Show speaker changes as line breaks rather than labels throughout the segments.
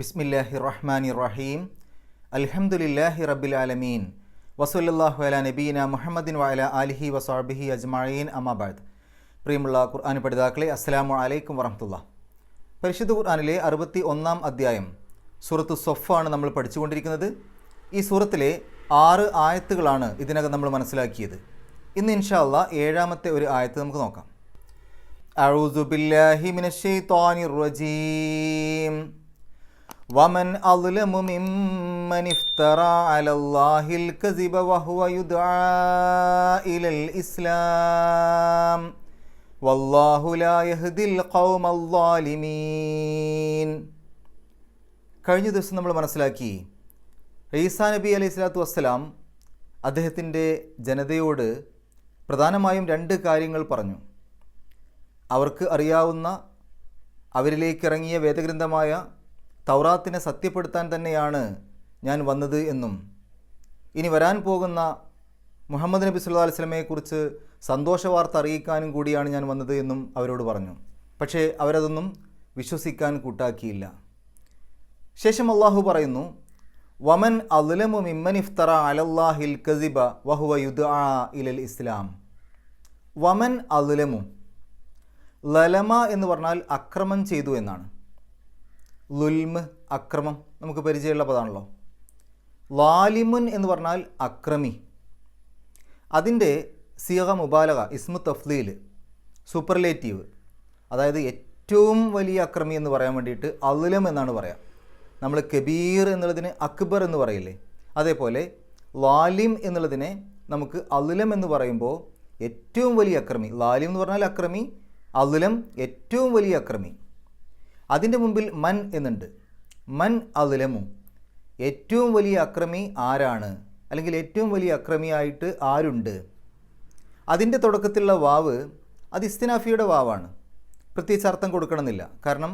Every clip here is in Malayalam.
ബിസ്മില്ലാഹി റഹ്മാനി റഹീം അൽഹംദുലില്ലാഹി റബ്ബിൽ ആലമീൻ വസൂലല്ലാഹു അല നബീന മുഹമ്മദിൻ വാല അലിഹി വസാബിഹി അജ്മീൻ അമാബാദ് പ്രിയമുള്ള ഖുർആൻ പഠിതാക്കളെ അസ്സാം വലൈക്കും വറഹമുല്ല പരിശുദ്ധ ഖുർആാനിലെ അറുപത്തി ഒന്നാം അധ്യായം സൂറത്ത് സൊഫാണ് നമ്മൾ പഠിച്ചുകൊണ്ടിരിക്കുന്നത്. ഈ സൂറത്തിലെ ആറ് ആയത്തുകളാണ് ഇതിനകം നമ്മൾ മനസ്സിലാക്കിയത്. ഇന്ന് ഇൻഷാല്ല ഏഴാമത്തെ ഒരു ആയത്ത് നമുക്ക് നോക്കാം. അഴൂസുബില്ലാഹി റജീം. ومن أظلم ممن افترى على الله الكذب وهو يدعى إلى الإسلام والله لا يهدي القوم الظالمين കഴിഞ്ഞ ദിവസം നമ്മൾ മനസ്സിലാക്കി ഈസാ നബി അലൈഹി സ്വലാത്തു വസ്സലാം അദ്ദേഹത്തിൻ്റെ ജനതയോട് പ്രധാനമായും രണ്ട് കാര്യങ്ങൾ പറഞ്ഞു അവർക്ക് അറിയാവുന്ന അവരിലേക്കിറങ്ങിയ വേദഗ്രന്ഥമായ തൗറാത്തിനെ സത്യപ്പെടുത്താൻ തന്നെയാണ് ഞാൻ വന്നത് എന്നും. ഇനി വരാൻ പോകുന്ന മുഹമ്മദ് നബി സുല്ലാ അലൈഹി സ്വലമയെക്കുറിച്ച് സന്തോഷ വാർത്ത അറിയിക്കാനും കൂടിയാണ് ഞാൻ വന്നത് എന്നും അവരോട് പറഞ്ഞു. പക്ഷേ അവരതൊന്നും വിശ്വസിക്കാൻ കൂട്ടാക്കിയില്ല. ശേഷം അള്ളാഹു പറയുന്നു വമൻ അലുലമു മിമ്മൻ ഇഫ്തറ അലല്ലാഹിൽ കസിബ വഹുവ യുദ് ഇലൽ ഇസ്ലാം. വമൻ അലുലമു ലലമ എന്ന് പറഞ്ഞാൽ അക്രമം ചെയ്തു എന്നാണ്. ലുൽമ് അക്രമം നമുക്ക് പരിചയമുള്ള പദമാണല്ലോ. വാലിമുൻ എന്ന് പറഞ്ഞാൽ അക്രമി. അതിന്റെ സിയഹ മുബാലക ഇസ്മു തഫ്ലീൽ സൂപ്പർലേറ്റീവ്. അതായത് ഏറ്റവും വലിയ അക്രമി എന്ന് പറയാൻ വേണ്ടിയിട്ട് അലുലം എന്നാണ് പറയാം. നമ്മൾ കബീർ എന്നുള്ളതിന് അക്ബർ എന്ന് പറയില്ലേ. അതേപോലെ ലാലിം എന്നുള്ളതിനെ നമുക്ക് അലുലം എന്ന് പറയുമ്പോൾ ഏറ്റവും വലിയ അക്രമി. ലാലിം എന്ന് പറഞ്ഞാൽ അക്രമി അലുലം ഏറ്റവും വലിയ അക്രമി. അതിന്റെ മുമ്പിൽ മൻ എന്നുണ്ട്. മൻ അതിലമു ഏറ്റവും വലിയ അക്രമി ആരാണ്? അല്ലെങ്കിൽ ഏറ്റവും വലിയ അക്രമിയായിട്ട് ആരുണ്ട്? അതിന്റെ തുടക്കത്തിലുള്ള വാവ് അത് ഇസ്തിനാഫിയുടെ വാവാണ്. പ്രത്യേകിച്ച് അർത്ഥം കൊടുക്കണമെന്നില്ല. കാരണം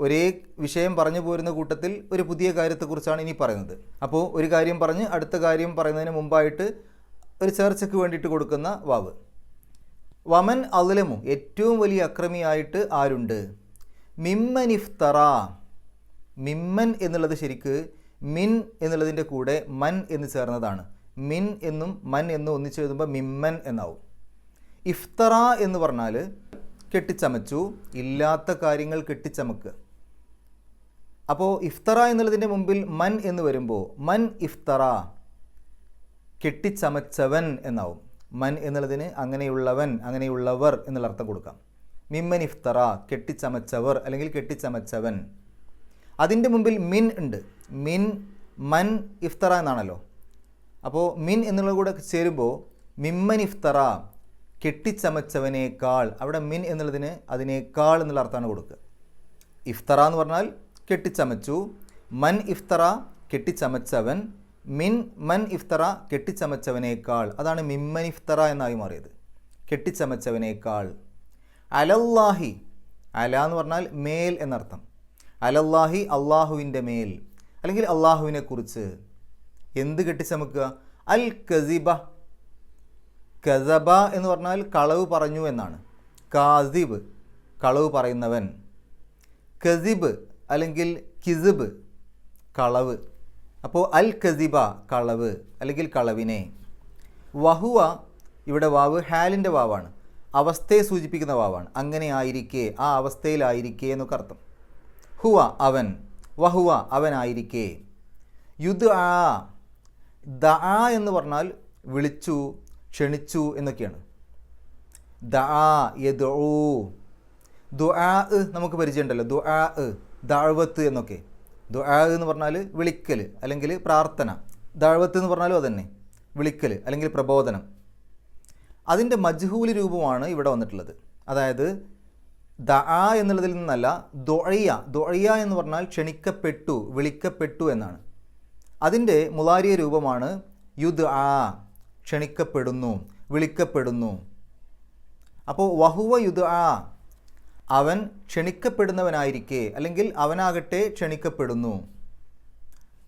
ഒരേ വിഷയം പറഞ്ഞു പോരുന്ന കൂട്ടത്തിൽ ഒരു പുതിയ കാര്യത്തെക്കുറിച്ചാണ് ഇനി പറയുന്നത്. അപ്പോൾ ഒരു കാര്യം പറഞ്ഞ് അടുത്ത കാര്യം പറയുന്നതിന് മുമ്പായിട്ട് ഒരു ചേർച്ചയ്ക്ക് വേണ്ടിയിട്ട് കൊടുക്കുന്ന വാവ്. വമൻ അലുലമു ഏറ്റവും വലിയ അക്രമിയായിട്ട് ആരുണ്ട്? മിമ്മൻ ഇഫ്തറ. മിമ്മൻ എന്നുള്ളത് ശരിക്ക് മിൻ എന്നുള്ളതിന്റെ കൂടെ മൻ എന്ന് ചേർന്നതാണ്. മിൻ എന്നും മൻ എന്നും ഒന്നിച്ച് എഴുതുമ്പോൾ മിമ്മൻ എന്നാവും. ഇഫ്തറ എന്ന് പറഞ്ഞാൽ കെട്ടിച്ചമച്ചു ഇല്ലാത്ത കാര്യങ്ങൾ കെട്ടിച്ചമക്കുക. അപ്പോൾ ഇഫ്തറ എന്നുള്ളതിന്റെ മുമ്പിൽ മൻ എന്ന് വരുമ്പോൾ മൻ ഇഫ്തറ കെട്ടിച്ചമച്ചവൻ എന്നാവും. മൻ എന്നുള്ളതിന് അങ്ങനെയുള്ളവൻ അങ്ങനെയുള്ളവർ എന്നുള്ള അർത്ഥം കൊടുക്കാം. മിമ്മൻ ഇഫ്തറ കെട്ടിച്ചമച്ചവർ അല്ലെങ്കിൽ കെട്ടിച്ചമച്ചവൻ. അതിന്റെ മുമ്പിൽ മിൻ ഉണ്ട്. മിൻ മൻ ഇഫ്തറ എന്നാണല്ലോ. അപ്പോൾ മിൻ എന്നുള്ള കൂടെ ചേരുമ്പോൾ മിമ്മൻ ഇഫ്തറ കെട്ടിച്ചമച്ചവനേക്കാൾ അവിടെ മിൻ എന്നുള്ളതിന് അതിനേക്കാൾ എന്നുള്ള അർത്ഥമാണ് കൊടുക്കുക. ഇഫ്തറ എന്ന് പറഞ്ഞാൽ കെട്ടിച്ചമച്ചു മൻ ഇഫ്തറ കെട്ടിച്ചമച്ചവൻ മിൻ മൻ ഇഫ്തറ കെട്ടിച്ചമച്ചവനേക്കാൾ. അതാണ് മിമ്മൻ ഇഫ്തറ എന്നായി മാറിയത്. കെട്ടിച്ചമച്ചവനേക്കാൾ. അലല്ലാഹി. അല എന്ന് പറഞ്ഞാൽ മേൽ എന്നർത്ഥം. അലല്ലാഹി അള്ളാഹുവിന്റെ മേൽ. അല്ലെങ്കിൽ അള്ളാഹുവിനെ കുറിച്ച്. എന്ത് കെട്ടിച്ചമക്കുക? അൽ കസിബ. കസബ എന്ന് പറഞ്ഞാൽ കളവ് പറഞ്ഞു എന്നാണ്. കാസിബ് കളവ് പറയുന്നവൻ. കസിബ് അല്ലെങ്കിൽ കിസിബ് കളവ്. അപ്പോൾ അൽ കസിബ കളവ് അല്ലെങ്കിൽ കളവിനെ. വഹുവ ഇവിടെ വാവ് ഹാലിന്റെ വാവാണ്. അവസ്ഥയെ സൂചിപ്പിക്കുന്ന വാവാണ്. അങ്ങനെ ആയിരിക്കെ ആ അവസ്ഥയിലായിരിക്കേ എന്നൊക്കെ അർത്ഥം. ഹുവ അവൻ വഹുവ അവനായിരിക്കേ. യുദ് ആ ദ ആ എന്ന് പറഞ്ഞാൽ വിളിച്ചു ക്ഷണിച്ചു എന്നൊക്കെയാണ്. ദ ആ യദ് ആ നമുക്ക് പരിചയമുണ്ടല്ലോ. ദു ആ ദാഴ്വത്ത് എന്നൊക്കെ. ദു ആ എന്ന് പറഞ്ഞാൽ വിളിക്കൽ അല്ലെങ്കിൽ പ്രാർത്ഥന. ദാഴ്വത്ത് എന്ന് പറഞ്ഞാലും അതന്നെ. വിളിക്കൽ അല്ലെങ്കിൽ പ്രബോധനം. അതിന്റെ മജ്ഹൂലി രൂപമാണ് ഇവിടെ വന്നിട്ടുള്ളത്. അതായത് ദ ആ എന്നുള്ളതിൽ നിന്നല്ല ദൊഴിയ ദൊഴിയ എന്ന് പറഞ്ഞാൽ ക്ഷണിക്കപ്പെട്ടു വിളിക്കപ്പെട്ടു എന്നാണ്. അതിന്റെ മുലാരിയ രൂപമാണ് യുദ് ആ ക്ഷണിക്കപ്പെടുന്നു വിളിക്കപ്പെടുന്നു. അപ്പോൾ വഹുവ യുദ് ആ അവൻ ക്ഷണിക്കപ്പെടുന്നവനായിരിക്കെ അല്ലെങ്കിൽ അവനാകട്ടെ ക്ഷണിക്കപ്പെടുന്നു.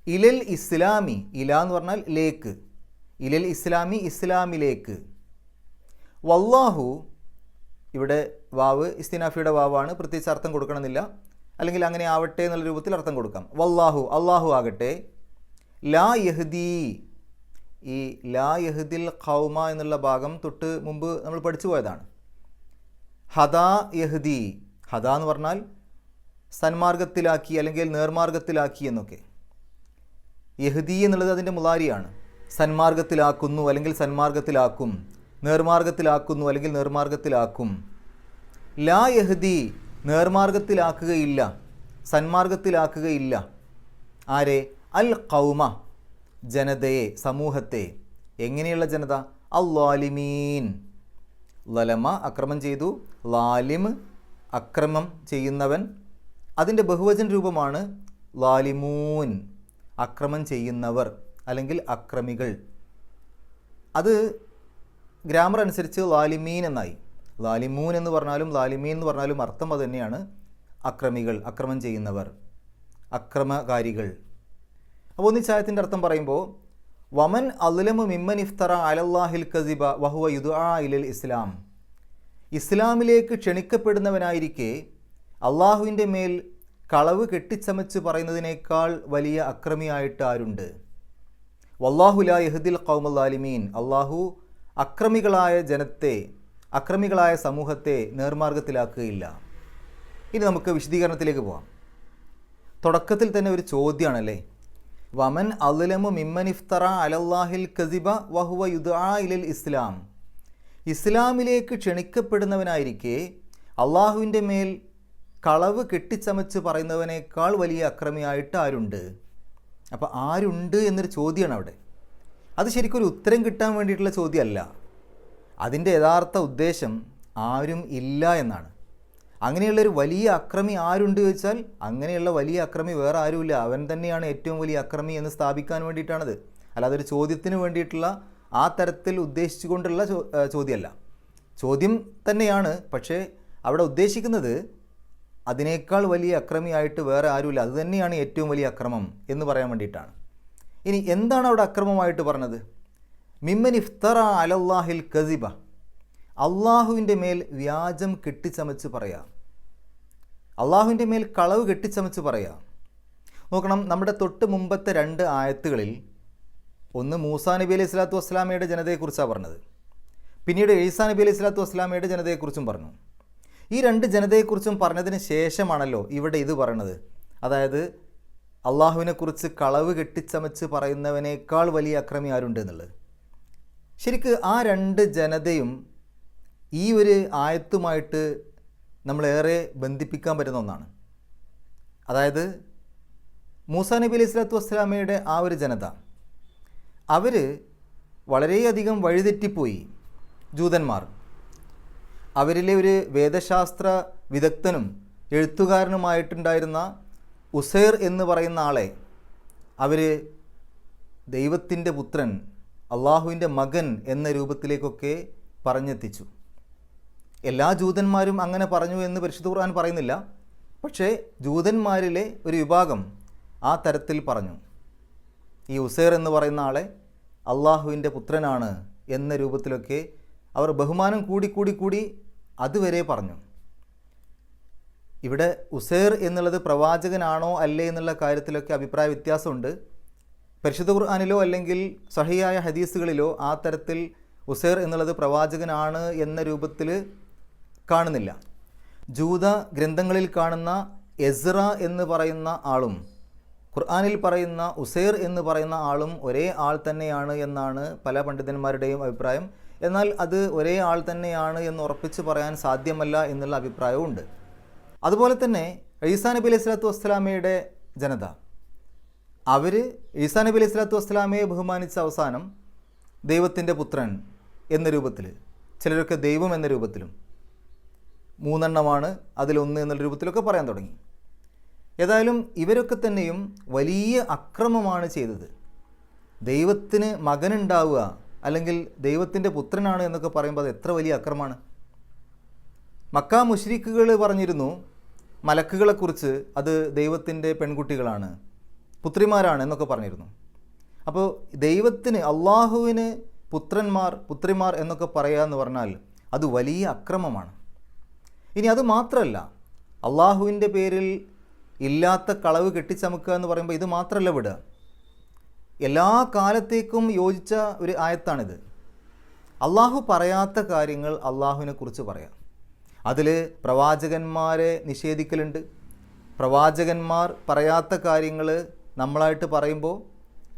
ഇലൽ ഇസ്ലാമി ഇല എന്ന് പറഞ്ഞാൽ ലേക്ക്. ഇലൽ ഇസ്ലാമി ഇസ്ലാമിലേക്ക്. വല്ലാഹു ഇവിടെ വാവ് ഇസ്തിനാഫിയുടെ വാവാണ് പ്രത്യേകിച്ച് അർത്ഥം കൊടുക്കണമെന്നില്ല. അല്ലെങ്കിൽ അങ്ങനെ ആവട്ടെ എന്നുള്ള രൂപത്തിൽ അർത്ഥം കൊടുക്കാം. വല്ലാഹു അള്ളാഹു ആകട്ടെ. ലാ യഹ്ദി. ഈ ലാ യഹ്ദിൽ ഖൗമ എന്നുള്ള ഭാഗം തൊട്ട് മുമ്പ് നമ്മൾ പഠിച്ചു പോയതാണ്. ഹദാ യഹ്ദി. ഹദ എന്ന് പറഞ്ഞാൽ സന്മാർഗത്തിലാക്കി അല്ലെങ്കിൽ നേർമാർഗത്തിലാക്കി എന്നൊക്കെ. യഹ്ദി എന്നുള്ളത് അതിന്റെ മുലാരിയാണ് സന്മാർഗത്തിലാക്കുന്നു അല്ലെങ്കിൽ സന്മാർഗത്തിലാക്കും. നേർമാർഗത്തിലാക്കുന്നു അല്ലെങ്കിൽ നേർമാർഗത്തിലാക്കും. ലാ യഹദി നേർമാർഗത്തിലാക്കുകയില്ല സന്മാർഗത്തിലാക്കുകയില്ല. ആരെ? അൽ കൗമ ജനതയെ സമൂഹത്തെ. എങ്ങനെയുള്ള ജനത? അല്ലാലിമീൻ ലലമ അക്രമം ചെയ്തു. ലാലിം അക്രമം ചെയ്യുന്നവൻ. അതിന്റെ ബഹുവചന രൂപമാണ് ലാലിമൂൻ അക്രമം ചെയ്യുന്നവർ അല്ലെങ്കിൽ അക്രമികൾ. അത് ഗ്രാമർ അനുസരിച്ച് ലാലിമീൻ എന്നായി. ലാലിമൂൻ എന്ന് പറഞ്ഞാലും ലാലിമീൻ എന്ന് പറഞ്ഞാലും അർത്ഥം അത് തന്നെയാണ് അക്രമികൾ അക്രമം ചെയ്യുന്നവർ അക്രമകാരികൾ. അപ്പോൾ ഒന്നിച്ചായത്തിന്റെ അർത്ഥം പറയുമ്പോൾ വമൻ അലമു മിമ്മൻ ഇഫ്തറ അലല്ലാഹിൽ കസിബ വഹുവ യുദുആ ഇലൽ ഇസ്ലാം. ഇസ്ലാമിലേക്ക് ക്ഷണിക്കപ്പെടുന്നവനായിരിക്കെ അള്ളാഹുവിന്റെ മേൽ കളവ് കെട്ടിച്ചമച്ച് പറയുന്നതിനേക്കാൾ വലിയ അക്രമിയായിട്ട് ആരുണ്ട്? വല്ലാഹുല യഹദിൽ കൗമല്ലാലിമീൻ അള്ളാഹു അക്രമികളായ ജനത്തെ അക്രമികളായ സമൂഹത്തെ നേർമാർഗത്തിലാക്കുകയില്ല. ഇനി നമുക്ക് വിശദീകരണത്തിലേക്ക് പോകാം തുടക്കത്തിൽ തന്നെ ഒരു ചോദ്യമാണല്ലേ വമൻ അലുലമു മിമ്മൻ ഇഫ്തറ അലല്ലാഹിൽ കസിബ വഹുവ യുദ്ആ ഇലൽ ഇസ്ലാം. ഇസ്ലാമിലേക്ക് ക്ഷണിക്കപ്പെടുന്നവനായിരിക്കെ അള്ളാഹുവിന്റെ മേൽ കളവ് കെട്ടിച്ചമച്ച് പറയുന്നവനേക്കാൾ വലിയ അക്രമിയായിട്ട് ആരുണ്ട്? അപ്പോൾ ആരുണ്ട് എന്നൊരു ചോദ്യമാണ് അവിടെ. അത് ശരിക്കും ഒരു ഉത്തരം കിട്ടാൻ വേണ്ടിയിട്ടുള്ള ചോദ്യമല്ല. അതിന്റെ യഥാർത്ഥ ഉദ്ദേശം ആരും ഇല്ല എന്നാണ്. അങ്ങനെയുള്ളൊരു വലിയ അക്രമി ആരുണ്ട് ചോദിച്ചാൽ അങ്ങനെയുള്ള വലിയ അക്രമി വേറെ ആരുമില്ല. അവൻ തന്നെയാണ് ഏറ്റവും വലിയ അക്രമി എന്ന് സ്ഥാപിക്കാൻ വേണ്ടിയിട്ടാണത്. അല്ലാതെ ഒരു ചോദ്യത്തിന് വേണ്ടിയിട്ടുള്ള ആ തരത്തിൽ ഉദ്ദേശിച്ചുകൊണ്ടുള്ള ചോദ്യമല്ല. ചോദ്യം തന്നെയാണ്. പക്ഷേ അവിടെ ഉദ്ദേശിക്കുന്നത് അതിനേക്കാൾ വലിയ അക്രമിയായിട്ട് വേറെ ആരുമില്ല. അതുതന്നെയാണ് ഏറ്റവും വലിയ അക്രമം എന്ന് പറയാൻ വേണ്ടിയിട്ടാണ്. ഇനി എന്താണ് അവിടെ അക്രമമായിട്ട് പറഞ്ഞത്? മിമ്മൻ ഇഫ്തറ അലല്ലാഹിൽ കസിബ. അള്ളാഹുവിന്റെ മേൽ വ്യാജം കെട്ടിച്ചമച്ച് പറയാം. അള്ളാഹുവിന്റെ മേൽ കളവ് കെട്ടിച്ചമച്ച് പറയാം. നോക്കണം നമ്മുടെ തൊട്ട് മുമ്പത്തെ രണ്ട് ആയത്തുകളിൽ ഒന്ന് മൂസാ നബി അലൈഹി സ്വലാത്തു വസ്സലാമയുടെ ജനതയെക്കുറിച്ചാണ് പറഞ്ഞത്. പിന്നീട് ഈസാ നബി അലൈഹി സ്വലാത്തു വസ്സലാമയുടെ ജനതയെക്കുറിച്ചും പറഞ്ഞു. ഈ രണ്ട് ജനതയെക്കുറിച്ചും പറഞ്ഞതിന് ശേഷമാണല്ലോ ഇവിടെ ഇത് പറയണത് അതായത് അള്ളാഹുവിനെക്കുറിച്ച് കളവ് കെട്ടിച്ചമച്ച് പറയുന്നവനേക്കാൾ വലിയ അക്രമി ആരുണ്ട് എന്നുള്ളത്? ശരിക്ക് ആ രണ്ട് ജനതയും ഈ ഒരു ആയത്തുമായിട്ട് നമ്മളേറെ ബന്ധിപ്പിക്കാൻ പറ്റുന്ന ഒന്നാണ്. അതായത് മൂസാ നബി അലൈഹി സ്വലാത്തു വസ്സലാമയുടെ ആ ഒരു ജനത അവർ വളരെയധികം വഴിതെറ്റിപ്പോയി ജൂതന്മാർ. അവരിലെ ഒരു വേദശാസ്ത്ര വിദഗ്ധനും എഴുത്തുകാരനുമായിട്ടുണ്ടായിരുന്ന ഉസൈർ എന്ന് പറയുന്ന ആളെ അവർ ദൈവത്തിന്റെ പുത്രൻ അള്ളാഹുവിന്റെ മകൻ എന്ന രൂപത്തിലേക്കൊക്കെ പറഞ്ഞെത്തിച്ചു. എല്ലാ ജൂതന്മാരും അങ്ങനെ പറഞ്ഞു എന്ന് പരിശുദ്ധ ഖുർആൻ പറയുന്നില്ല. പക്ഷേ ജൂതന്മാരിലെ ഒരു വിഭാഗം ആ തരത്തിൽ പറഞ്ഞു. ഈ ഉസൈർ എന്ന് പറയുന്ന ആളെ അള്ളാഹുവിന്റെ പുത്രനാണ് എന്ന രൂപത്തിലൊക്കെ അവർ ബഹുമാനം കൂടി കൂടി കൂടി അതുവരെ പറഞ്ഞു. ഇവിടെ ഉസേർ എന്നുള്ളത് പ്രവാചകനാണോ അല്ലേ എന്നുള്ള കാര്യത്തിലൊക്കെ അഭിപ്രായ വ്യത്യാസമുണ്ട്. പരിശുദ്ധ ഖുർആാനിലോ അല്ലെങ്കിൽ സഹിയായ ഹദീസുകളിലോ ആ തരത്തിൽ ഉസേർ എന്നുള്ളത് പ്രവാചകനാണ് എന്ന രൂപത്തിൽ കാണുന്നില്ല. ജൂത ഗ്രന്ഥങ്ങളിൽ കാണുന്ന എസ്ര എന്ന് പറയുന്ന ആളും ഖുർആാനിൽ പറയുന്ന ഉസേർ എന്ന് പറയുന്ന ആളും ഒരേ ആൾ തന്നെയാണ് എന്നാണ് പല പണ്ഡിതന്മാരുടെയും അഭിപ്രായം. എന്നാൽ അത് ഒരേ ആൾ തന്നെയാണ് എന്ന് ഉറപ്പിച്ച് പറയാൻ സാധ്യമല്ല എന്നുള്ള അഭിപ്രായവും ഉണ്ട് അതുപോലെ തന്നെ ഈസാ നബി അലൈഹി സ്വലാത്തു വസ്സലാമയുടെ ജനത. അവർ ഈസാ നബി അലൈഹി സ്വലാത്തു വസ്സലാമയെ ബഹുമാനിച്ച അവസാനം ദൈവത്തിന്റെ പുത്രൻ എന്ന രൂപത്തിൽ ചിലരൊക്കെ ദൈവം എന്ന രൂപത്തിലും മൂന്നെണ്ണമാണ് അതിലൊന്ന് എന്നുള്ള രൂപത്തിലൊക്കെ പറയാൻ തുടങ്ങി. ഏതായാലും ഇവരൊക്കെ തന്നെയും വലിയ അക്രമമാണ് ചെയ്തത്. ദൈവത്തിന് മകനുണ്ടാവുക അല്ലെങ്കിൽ ദൈവത്തിന്റെ പുത്രനാണ് എന്നൊക്കെ പറയുമ്പോൾ അത് എത്ര വലിയ അക്രമമാണ്? മക്ക മുഷ്രിഖുകൾ പറഞ്ഞിരുന്നു മലക്കുകളെക്കുറിച്ച് അത് ദൈവത്തിന്റെ പെൺകുട്ടികളാണ് പുത്രിമാരാണ് എന്നൊക്കെ പറഞ്ഞിരുന്നു. അപ്പോൾ ദൈവത്തിന് അള്ളാഹുവിന് പുത്രന്മാർ പുത്രിമാർ എന്നൊക്കെ പറയുക എന്ന് പറഞ്ഞാൽ അത് വലിയ അക്രമമാണ്. ഇനി അത് മാത്രമല്ല അള്ളാഹുവിന്റെ പേരിൽ ഇല്ലാത്ത കളവ് കെട്ടിച്ചമക്കുക എന്ന് പറയുമ്പോൾ ഇത് മാത്രമല്ല വിടുക. എല്ലാ കാലത്തേക്കും യോജിച്ച ഒരു ആയത്താണിത്. അള്ളാഹു പറയാത്ത കാര്യങ്ങൾ അള്ളാഹുവിനെ കുറിച്ച് പറയാം. അതിൽ പ്രവാചകന്മാരെ നിഷേധിക്കലുണ്ട്. പ്രവാചകന്മാർ പറയാത്ത കാര്യങ്ങൾ നമ്മളായിട്ട് പറയുമ്പോൾ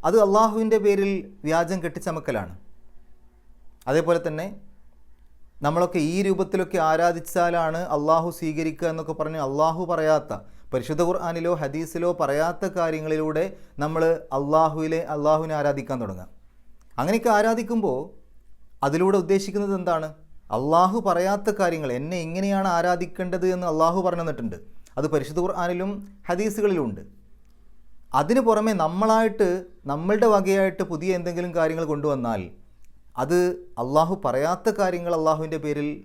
അത് അള്ളാഹുവിന്റെ പേരിൽ വ്യാജം കെട്ടിച്ചമക്കലാണ്. അതേപോലെ തന്നെ നമ്മളൊക്കെ ഈ രൂപത്തിലൊക്കെ ആരാധിച്ചാലാണ് അള്ളാഹു സ്വീകരിക്കുക എന്നൊക്കെ പറഞ്ഞ് അള്ളാഹു പറയാത്ത പരിശുദ്ധ ഖുർആാനിലോ ഹദീസിലോ പറയാത്ത കാര്യങ്ങളിലൂടെ നമ്മൾ അള്ളാഹുവിലെ അള്ളാഹുവിനെ ആരാധിക്കാൻ തുടങ്ങുക. അങ്ങനെയൊക്കെ ആരാധിക്കുമ്പോൾ അതിലൂടെ ഉദ്ദേശിക്കുന്നത് എന്താണ്? അള്ളാഹു പറയാത്ത കാര്യങ്ങൾ എന്നെ എങ്ങനെയാണ് ആരാധിക്കേണ്ടത് എന്ന് അള്ളാഹു പറഞ്ഞു തന്നിട്ടുണ്ട്. അത് പരിശുദ്ധ ഖുർആാനിലും ഹദീസുകളിലും ഉണ്ട് അതിന് പുറമെ നമ്മളായിട്ട് നമ്മളുടെ വകയായിട്ട് പുതിയ എന്തെങ്കിലും കാര്യങ്ങൾ കൊണ്ടുവന്നാൽ അത് അള്ളാഹു പറയാത്ത കാര്യങ്ങൾ അള്ളാഹുവിന്റെ പേരിൽ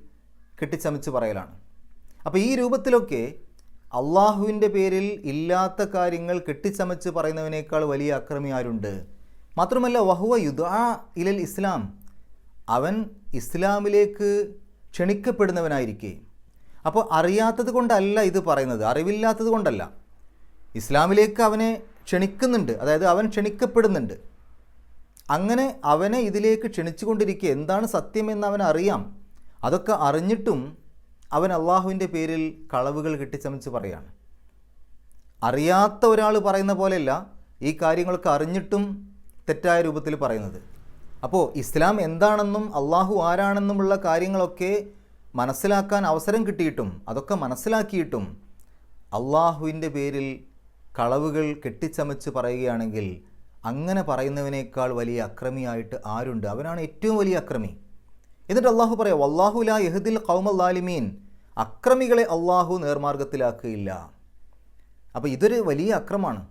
കെട്ടിച്ചമച്ച് പറയലാണ്. അപ്പോൾ ഈ രൂപത്തിലൊക്കെ അള്ളാഹുവിന്റെ പേരിൽ ഇല്ലാത്ത കാര്യങ്ങൾ കെട്ടിച്ചമച്ച് പറയുന്നവനേക്കാൾ വലിയ അക്രമി ആരുണ്ട് മാത്രമല്ല വഹുവ യുദാ ഇലൽ ഇസ്ലാം. അവൻ ഇസ്ലാമിലേക്ക് ക്ഷണിക്കപ്പെടുന്നവനായിരിക്കെ. അപ്പോൾ അറിയാത്തത് കൊണ്ടല്ല ഇത് പറയുന്നത്. അറിവില്ലാത്തത് കൊണ്ടല്ല. ഇസ്ലാമിലേക്ക് അവനെ ക്ഷണിക്കുന്നുണ്ട്. അതായത് അവൻ ക്ഷണിക്കപ്പെടുന്നുണ്ട്. അങ്ങനെ അവനെ ഇതിലേക്ക് ക്ഷണിച്ചുകൊണ്ടിരിക്കുക എന്താണ് സത്യമെന്ന് അവൻ അറിയാം. അതൊക്കെ അറിഞ്ഞിട്ടും അവൻ അള്ളാഹുവിന്റെ പേരിൽ കളവുകൾ കെട്ടിച്ചമച്ച് പറയാണ്. അറിയാത്ത ഒരാൾ പറയുന്ന പോലെയല്ല ഈ കാര്യങ്ങളൊക്കെ അറിഞ്ഞിട്ടും തെറ്റായ രൂപത്തിൽ പറയുന്നത്. അപ്പോൾ ഇസ്ലാം എന്താണെന്നും അള്ളാഹു ആരാണെന്നുമുള്ള കാര്യങ്ങളൊക്കെ മനസ്സിലാക്കാൻ അവസരം കിട്ടിയിട്ടും അതൊക്കെ മനസ്സിലാക്കിയിട്ടും അള്ളാഹുവിന്റെ പേരിൽ കളവുകൾ കെട്ടിച്ചമച്ച് പറയുകയാണെങ്കിൽ അങ്ങനെ പറയുന്നവനേക്കാൾ വലിയ അക്രമിയായിട്ട് ആരുണ്ട്? അവനാണ് ഏറ്റവും വലിയ അക്രമി. എന്നിട്ട് അള്ളാഹു പറയാം അള്ളാഹു ലാ യഹദിൽ കൗമല്ലാലിമീൻ അക്രമികളെ അള്ളാഹു നേർമാർഗത്തിലാക്കുകയില്ല. അപ്പോൾ ഇതൊരു വലിയ അക്രമാണ്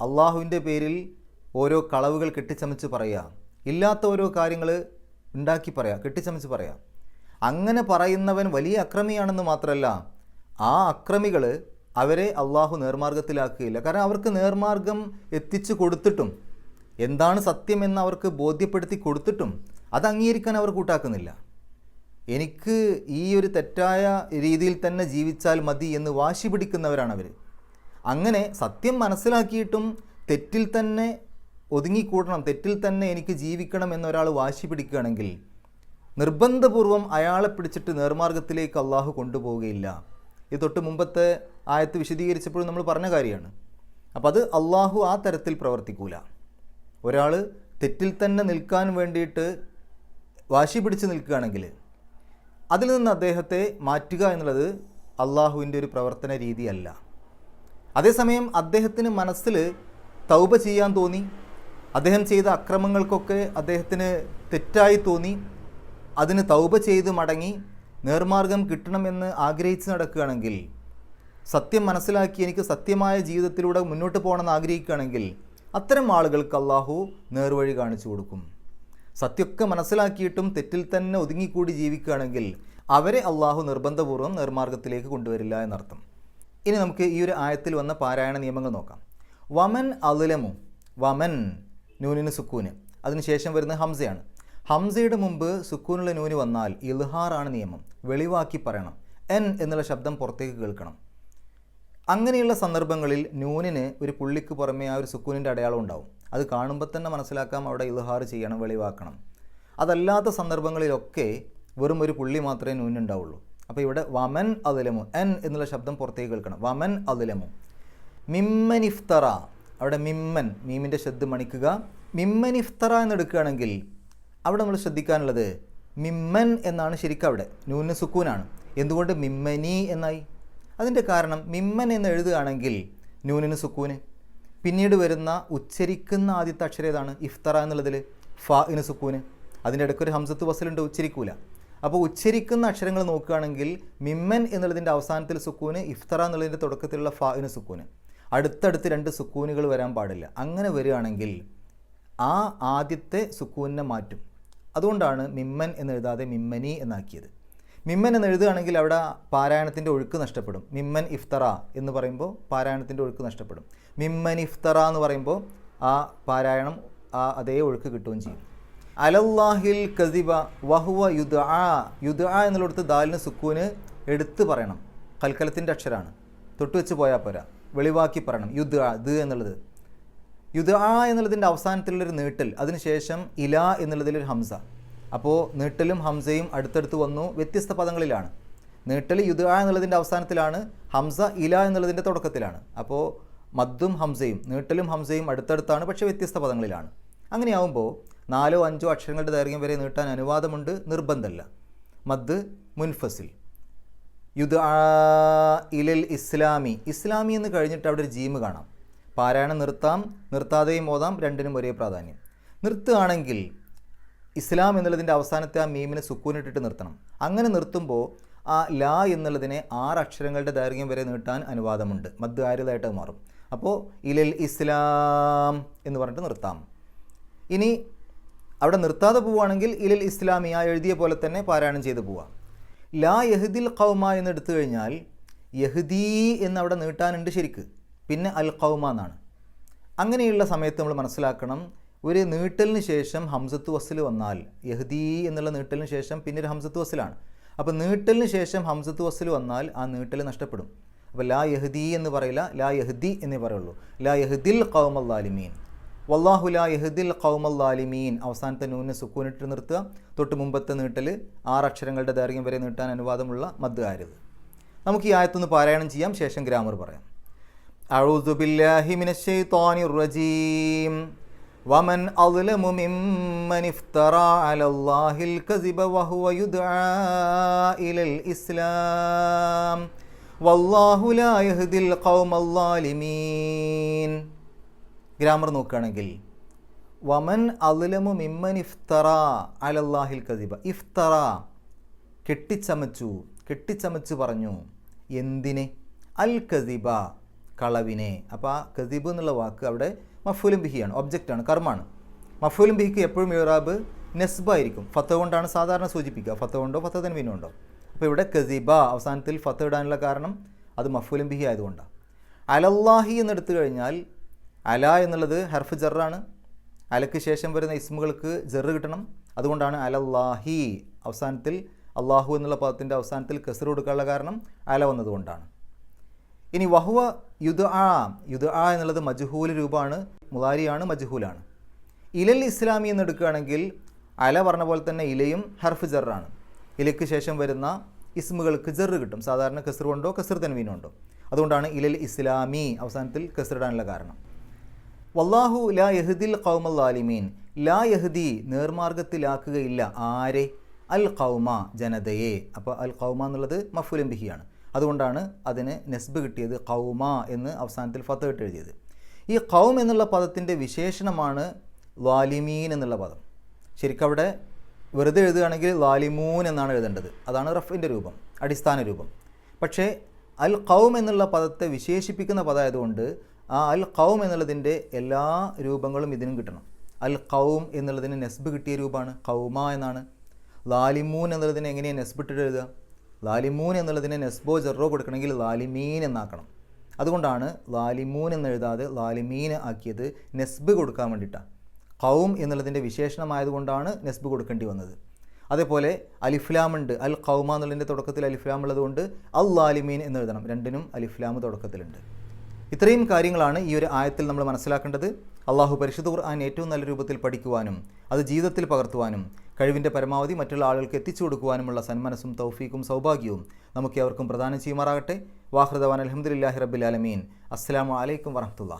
അള്ളാഹുവിന്റെ പേരിൽ ഓരോ കളവുകൾ കെട്ടിച്ചമച്ച് പറയുക. ഇല്ലാത്ത ഓരോ കാര്യങ്ങൾ ഉണ്ടാക്കി പറയാം കെട്ടിച്ചമച്ച് പറയാം. അങ്ങനെ പറയുന്നവൻ വലിയ അക്രമിയാണെന്ന് മാത്രമല്ല ആ അക്രമികൾ അവരെ അള്ളാഹു നേർമാർഗത്തിലാക്കുകയില്ല. കാരണം അവർക്ക് നേർമാർഗം എത്തിച്ചു കൊടുത്തിട്ടും എന്താണ് സത്യമെന്ന് അവർക്ക് ബോധ്യപ്പെടുത്തി കൊടുത്തിട്ടും അത് അംഗീകരിക്കാൻ അവർ കൂട്ടാക്കുന്നില്ല. എനിക്ക് ഈ ഒരു തെറ്റായ രീതിയിൽ തന്നെ ജീവിച്ചാൽ മതി എന്ന് വാശി പിടിക്കുന്നവരാണ് അവർ അങ്ങനെ സത്യം മനസ്സിലാക്കിയിട്ടും തെറ്റിൽ തന്നെ ഒതുങ്ങിക്കൂടണം. തെറ്റിൽ തന്നെ എനിക്ക് ജീവിക്കണം എന്നൊരാൾ വാശി പിടിക്കുകയാണെങ്കിൽ നിർബന്ധപൂർവം അയാളെ പിടിച്ചിട്ട് നേർമാർഗത്തിലേക്ക് അള്ളാഹു കൊണ്ടുപോവുകയില്ല. ഇത് തൊട്ട് മുമ്പത്തെ ആയത്ത് വിശദീകരിച്ചപ്പോഴും നമ്മൾ പറഞ്ഞ കാര്യമാണ്. അപ്പോൾ അത് അള്ളാഹു ആ തരത്തിൽ പ്രവർത്തിക്കൂല. ഒരാൾ തെറ്റിൽ തന്നെ നിൽക്കാൻ വേണ്ടിയിട്ട് വാശി പിടിച്ച് നിൽക്കുകയാണെങ്കിൽ അതിൽ നിന്ന് അദ്ദേഹത്തെ മാറ്റുക എന്നുള്ളത് അള്ളാഹുവിന്റെ ഒരു പ്രവർത്തന രീതിയല്ല. അതേസമയം അദ്ദേഹത്തിന് മനസ്സിൽ തൗബ ചെയ്യാൻ തോന്നി. അദ്ദേഹം ചെയ്ത അക്രമങ്ങൾക്കൊക്കെ അദ്ദേഹത്തിന് തെറ്റായി തോന്നി. അതിന് തൗബ ചെയ്ത് മടങ്ങി നേർമാർഗം കിട്ടണമെന്ന് ആഗ്രഹിച്ച് നടക്കുകയാണെങ്കിൽ സത്യം മനസ്സിലാക്കി എനിക്ക് സത്യമായ ജീവിതത്തിലൂടെ മുന്നോട്ട് പോകണമെന്ന് ആഗ്രഹിക്കുകയാണെങ്കിൽ അത്തരം ആളുകൾക്ക് അള്ളാഹു നേർവഴി കാണിച്ചു കൊടുക്കും. സത്യമൊക്കെ മനസ്സിലാക്കിയിട്ടും തെറ്റിൽ തന്നെ ഒതുങ്ങിക്കൂടി ജീവിക്കുകയാണെങ്കിൽ അവരെ അള്ളാഹു നിർബന്ധപൂർവം നേർമാർഗത്തിലേക്ക് കൊണ്ടുവരില്ല എന്നർത്ഥം. ഇനി നമുക്ക് ഈ ഒരു ആയത്തിൽ വന്ന പാരായണ നിയമങ്ങൾ നോക്കാം. വമൻ അലുലമു വമൻ നൂനിന് സുക്കൂന്. അതിനുശേഷം വരുന്ന ഹംസയാണ്. ഹംസയുടെ മുമ്പ് സുക്കൂനുള്ള നൂന് വന്നാൽ ഇൽഹാറാണ് നിയമം. വെളിവാക്കി പറയണം. എൻ എന്നുള്ള ശബ്ദം പുറത്തേക്ക് കേൾക്കണം. അങ്ങനെയുള്ള സന്ദർഭങ്ങളിൽ നൂനിന് ഒരു പുള്ളിക്ക് പുറമേ ആ ഒരു സുക്കൂനിന്റെ അടയാളം ഉണ്ടാവും. അത് കാണുമ്പോൾ തന്നെ മനസ്സിലാക്കാം അവിടെ ഇൽഹാർ ചെയ്യണം വെളിവാക്കണം. അതല്ലാത്ത സന്ദർഭങ്ങളിലൊക്കെ വെറും ഒരു പുള്ളി മാത്രമേ നൂനുണ്ടാവുള്ളൂ. അപ്പോൾ ഇവിടെ വമൻ അതിലമു എൻ എന്നുള്ള ശബ്ദം പുറത്തേക്ക് കേൾക്കണം. വമൻ അതിലമു മിമ്മൻ ഇഫ്തറ അവിടെ മിമ്മൻ മീമിന്റെ ശബ്ദം മണിക്കുക. മിമ്മൻ ഇഫ്തറ എന്നെടുക്കുകയാണെങ്കിൽ അവിടെ നമ്മൾ ശ്രദ്ധിക്കാനുള്ളത് മിമ്മൻ എന്നാണ് ശരിക്കും അവിടെ ന്യൂന സുക്കൂനാണ്. എന്തുകൊണ്ട് മിമ്മനി എന്നായി? അതിന്റെ കാരണം മിമ്മൻ എന്ന് എഴുതുകയാണെങ്കിൽ നൂനിന് സുക്കൂന്. പിന്നീട് വരുന്ന ഉച്ചരിക്കുന്ന ആദ്യത്തെ അക്ഷരം ഏതാണ്? ഇഫ്തറ എന്നുള്ളതിൽ ഫ ഇന് സുക്കൂന്. അതിന്റെ ഇടയ്ക്ക് ഒരു ഹംസത്ത് വസലുണ്ട് ഉച്ചരിക്കൂല. അപ്പോൾ ഉച്ചരിക്കുന്ന അക്ഷരങ്ങൾ നോക്കുകയാണെങ്കിൽ മിമ്മൻ എന്നുള്ളതിന്റെ അവസാനത്തിൽ സുക്കൂന് ഇഫ്തറ എന്നുള്ളതിന്റെ തുടക്കത്തിലുള്ള ഫ ഇന് സുക്കൂന്. അടുത്തടുത്ത് രണ്ട് സുക്കൂനുകൾ വരാൻ പാടില്ല. അങ്ങനെ വരികയാണെങ്കിൽ ആ ആദ്യത്തെ സുക്കൂനെ മാറ്റും. അതുകൊണ്ടാണ് മിമ്മൻ എന്നെഴുതാതെ മിമ്മനി എന്നാക്കിയത്. മിമ്മൻ എന്ന് എഴുതുകയാണെങ്കിൽ അവിടെ പാരായണത്തിന്റെ ഒഴുക്ക് നഷ്ടപ്പെടും. മിമ്മൻ ഇഫ്തറ എന്ന് പറയുമ്പോൾ പാരായണത്തിന്റെ ഒഴുക്ക് നഷ്ടപ്പെടും. മിമ്മൻ ഇഫ്തറ എന്ന് പറയുമ്പോൾ ആ പാരായണം ആ അതേ ഒഴുക്ക് കിട്ടുകയും ചെയ്യും. അലല്ലാഹിൽ കസിബ വഹുവ യുദ യുദ എന്നുള്ളിടത്ത് ദാലിന് സുക്കൂന് എടുത്ത് പറയണം. കൽക്കലത്തിന്റെ അക്ഷരമാണ് തൊട്ടുവെച്ച് പോയാൽ പോരാ. വെളിവാക്കി പറയണം. യുദ്ധ ദ് എന്നുള്ളത്. യുദ്ധ ആ എന്നുള്ളതിന്റെ അവസാനത്തിലുള്ളൊരു നീട്ടൽ. അതിനുശേഷം ഇല എന്നുള്ളതിലൊരു ഹംസ. അപ്പോൾ നീട്ടലും ഹംസയും അടുത്തടുത്ത് വന്നു വ്യത്യസ്ത പദങ്ങളിലാണ്. നീട്ടൽ യുദ്ധ എന്നുള്ളതിന്റെ അവസാനത്തിലാണ് ഹംസ ഇല എന്നുള്ളതിന്റെ തുടക്കത്തിലാണ്. അപ്പോൾ മദ്ദും ഹംസയും നീട്ടലും ഹംസയും അടുത്തടുത്താണ് പക്ഷേ വ്യത്യസ്ത പദങ്ങളിലാണ്. അങ്ങനെയാവുമ്പോൾ നാലോ അഞ്ചോ അക്ഷരങ്ങളുടെ ദൈർഘ്യം വരെ നീട്ടാൻ അനുവാദമുണ്ട് നിർബന്ധമല്ല മദ് മുൻഫസിൽ. യുദ് ഇലിൽ ഇസ്ലാമി. ഇസ്ലാമി എന്ന് കഴിഞ്ഞിട്ട് അവിടെ ഒരു ജീമ് കാണാം. പാരായണം നിർത്താം നിർത്താതെയും ഓതാം രണ്ടിനും ഒരേ പ്രാധാന്യം. നിർത്തുകയാണെങ്കിൽ ഇസ്ലാം എന്നുള്ളതിന്റെ അവസാനത്തെ ആ മീമിനെ സുക്കൂനിട്ടിട്ട് നിർത്തണം. അങ്ങനെ നിർത്തുമ്പോൾ ആ ലാ എന്നുള്ളതിനെ ആറ് അക്ഷരങ്ങളുടെ ദൈർഘ്യം വരെ നീട്ടാൻ അനുവാദമുണ്ട്. മദ് മാറും. അപ്പോൾ ഇലൽ ഇസ്ലാം എന്ന് പറഞ്ഞിട്ട് നിർത്താം. ഇനി അവിടെ നിർത്താതെ പോവുകയാണെങ്കിൽ ഇലൽ ഇസ്ലാമി ആ എഴുതിയ പോലെ തന്നെ പാരായണം ചെയ്ത് പോവാം ലാ യഹദിൽ കൗമ എന്ന് എടുത്തു കഴിഞ്ഞാൽ യഹദീ എന്ന് അവിടെ നീട്ടാനുണ്ട് ശരിക്ക്. പിന്നെ അൽ കൗമ എന്നാണ്. അങ്ങനെയുള്ള സമയത്ത് നമ്മൾ മനസ്സിലാക്കണം ഒരു നീട്ടലിന് ശേഷം ഹംസത്ത് വസ്സിൽ വന്നാൽ യഹദീ എന്നുള്ള നീട്ടലിന് ശേഷം പിന്നെ ഒരു ഹംസത്ത് വസ്സിലാണ് അപ്പോൾ നീട്ടലിന് ശേഷം ഹംസത്ത് വസ്സിൽ വന്നാൽ ആ നീട്ടൽ നഷ്ടപ്പെടും. അപ്പോൾ ലാ യഹദീ എന്ന് പറയില്ല ലാ യഹദി എന്നേ പറയുള്ളൂ. ലാ യഹദിൽ കൗമല്ലാലിമീൻ വല്ലാഹു ലാ യഹദിൽ കൗമല്ലാലിമീൻ അവസാനത്തെ നൂനെ സുക്കൂനിട്ട് നിർത്തുക തൊട്ട് മുമ്പത്തെ നീട്ടൽ ആറ് അക്ഷരങ്ങളുടെ ദൈർഘ്യം വരെ നീട്ടാൻ അനുവാദമുള്ള മദ് ആരുത് നമുക്ക് ഈ ആയത്തൊന്ന് പാരായണം ചെയ്യാം ശേഷം ഗ്രാമർ പറയാം أعوذ بالله من الشيطان الرجيم ومن أظلم ممن افترى على الله الكذب وهو يدعى إلى الإسلام والله لا يهدي القوم الظالمين ഗ്രാമർ നോക്കുകയാണെങ്കിൽ വമൻ അലുലമു മിമ്മൻ ഇഫ്തറ അലല്ലാഹിൽ കദിബ. ഇഫ്തറ കെട്ടിച്ചമച്ചു കെട്ടിച്ചമച്ചു പറഞ്ഞു. എന്തിനെ? അൽ കദിബ കളവിനെ. അപ്പോൾ ആ കദിബ് എന്നുള്ള വാക്ക് അവിടെ മഫൂലും ബിഹിയാണ് ഒബ്ജക്റ്റാണ് കർമ്മമാണ് മഫൂലും ബിഹിക്ക് എപ്പോഴും ഇറാബ് നെസ്ബായിരിക്കും ഫത്ത കൊണ്ടാണ് സാധാരണ സൂചിപ്പിക്കുക. ഫത്ത കൊണ്ടോ ഫത്ത തൻവീനോ ഉണ്ടോ അപ്പോൾ ഇവിടെ കസിബ അവസാനത്തിൽ ഫത്ത ഇടാനുള്ള കാരണം അത് മഫൂലും ബിഹി ആയതുകൊണ്ടാണ് അലല്ലാഹി എന്നെടുത്തു കഴിഞ്ഞാൽ അല എന്നുള്ളത് ഹർഫ് ജറാണ്. അലക്ക് ശേഷം വരുന്ന ഇസ്മുകൾക്ക് ജെറ് കിട്ടണം. അതുകൊണ്ടാണ് അലല്ലാഹി അവസാനത്തിൽ അള്ളാഹു എന്നുള്ള പദത്തിന്റെ അവസാനത്തിൽ കെസർ കൊടുക്കാനുള്ള കാരണം അല വന്നതുകൊണ്ടാണ്. ഇനി വഹുവ യുദ് ആ യുദ് ആ എന്നുള്ളത് മജ്ഹൂൽ രൂപമാണ് മുലാരിയാണ് മജ്ഹൂലാണ്. ഇലൽ ഇസ്ലാമി എന്ന് എടുക്കുകയാണെങ്കിൽ അല പറഞ്ഞ പോലെ തന്നെ ഇലയും ഹർഫ് ജറാണ്. ഇലയ്ക്ക് ശേഷം വരുന്ന ഇസ്മുകൾക്ക് ജെറ് കിട്ടും. സാധാരണ കെസർ കൊണ്ടോ കെസർ തെൻവീനുണ്ടോ അതുകൊണ്ടാണ് ഇലൽ ഇസ്ലാമി അവസാനത്തിൽ കെസറിടാനുള്ള കാരണം. വല്ലാഹു ലാ യഹദിൽ കൗമല്ലാലിമീൻ ലാ യഹദി നേർമാർഗത്തിലാക്കുകയില്ല. ആരെ? അൽ കൗമ ജനതയെ. അപ്പോൾ അൽ കൗമ എന്നുള്ളത് മഫുലം ബിഹിയാണ്. അതുകൊണ്ടാണ് അതിന് നെസ്ബ് കിട്ടിയത് കൗമ എന്ന് അവസാനത്തിൽ ഫത്ത് ഇട്ട് എഴുതിയത്. ഈ കൗം എന്നുള്ള പദത്തിന്റെ വിശേഷണമാണ് ലാലിമീൻ എന്നുള്ള പദം. ശരിക്കും അവിടെ വെറുതെ എഴുതുകയാണെങ്കിൽ ലാലിമൂൻ എന്നാണ് എഴുതേണ്ടത്. അതാണ് റഫിന്റെ രൂപം അടിസ്ഥാന രൂപം. പക്ഷേ അൽ കൗം എന്നുള്ള പദത്തെ വിശേഷിപ്പിക്കുന്ന പദമായതുകൊണ്ട് ആ അൽ ഖൗം എന്നുള്ളതിന്റെ എല്ലാ രൂപങ്ങളും ഇതിനും കിട്ടണം. അൽ ഖൗം എന്നുള്ളതിന് നെസ്ബ് കിട്ടിയ രൂപമാണ്. ഖൗമ എന്നാണ്. ലാലിമൂൻ എന്നുള്ളതിന് എങ്ങനെയാണ് നെസ്ബിട്ടിട്ട് എഴുതുക? ലാലിമൂൻ എന്നുള്ളതിന് നെസ്ബോ ജെറോ കൊടുക്കണമെങ്കിൽ ലാലിമീൻ എന്നാക്കണം. അതുകൊണ്ടാണ് ലാലിമൂൻ എന്നെഴുതാതെ ലാലിമീൻ ആക്കിയത് നെസ്ബ് കൊടുക്കാൻ വേണ്ടിയിട്ടാണ് ഖൗം എന്നുള്ളതിന്റെ വിശേഷണമായതുകൊണ്ടാണ് നെസ്ബ് കൊടുക്കേണ്ടി വന്നത്. അതേപോലെ അലിഫ്ലാം ഉണ്ട്. അൽ ഖൗമ എന്നുള്ളതിന്റെ തുടക്കത്തിൽ അലിഫ്ലാം ഉള്ളതുകൊണ്ട് അൽ ലാലിമീൻ എന്ന് എഴുതണം. രണ്ടിനും അലിഫ്ലാം തുടക്കത്തിലുണ്ട്. ഇത്രയും കാര്യങ്ങളാണ് ഈ ഒരു ആയത്തിൽ നമ്മൾ മനസ്സിലാക്കേണ്ടത്. അള്ളാഹു പരിശുദ്ധ ഖുർആൻ ഏറ്റവും നല്ല രൂപത്തിൽ പഠിക്കുവാനും അത് ജീവിതത്തിൽ പകർത്തുവാനും കഴിവിന്റെ പരമാവധി മറ്റുള്ള ആളുകൾക്ക് എത്തിച്ചു കൊടുക്കുവാനുമുള്ള സന്മനസ്സും തൗഫീക്കും സൗഭാഗ്യവും നമുക്ക് അവർക്കും പ്രദാനം ചെയ്യുമാറാകട്ടെ. വാഹൃദവാൻ അലഹമുല്ലാഹി റബ്ബിൽ ആലമീൻ. അസ്സാം വലൈക്കും വറഹമുല്ല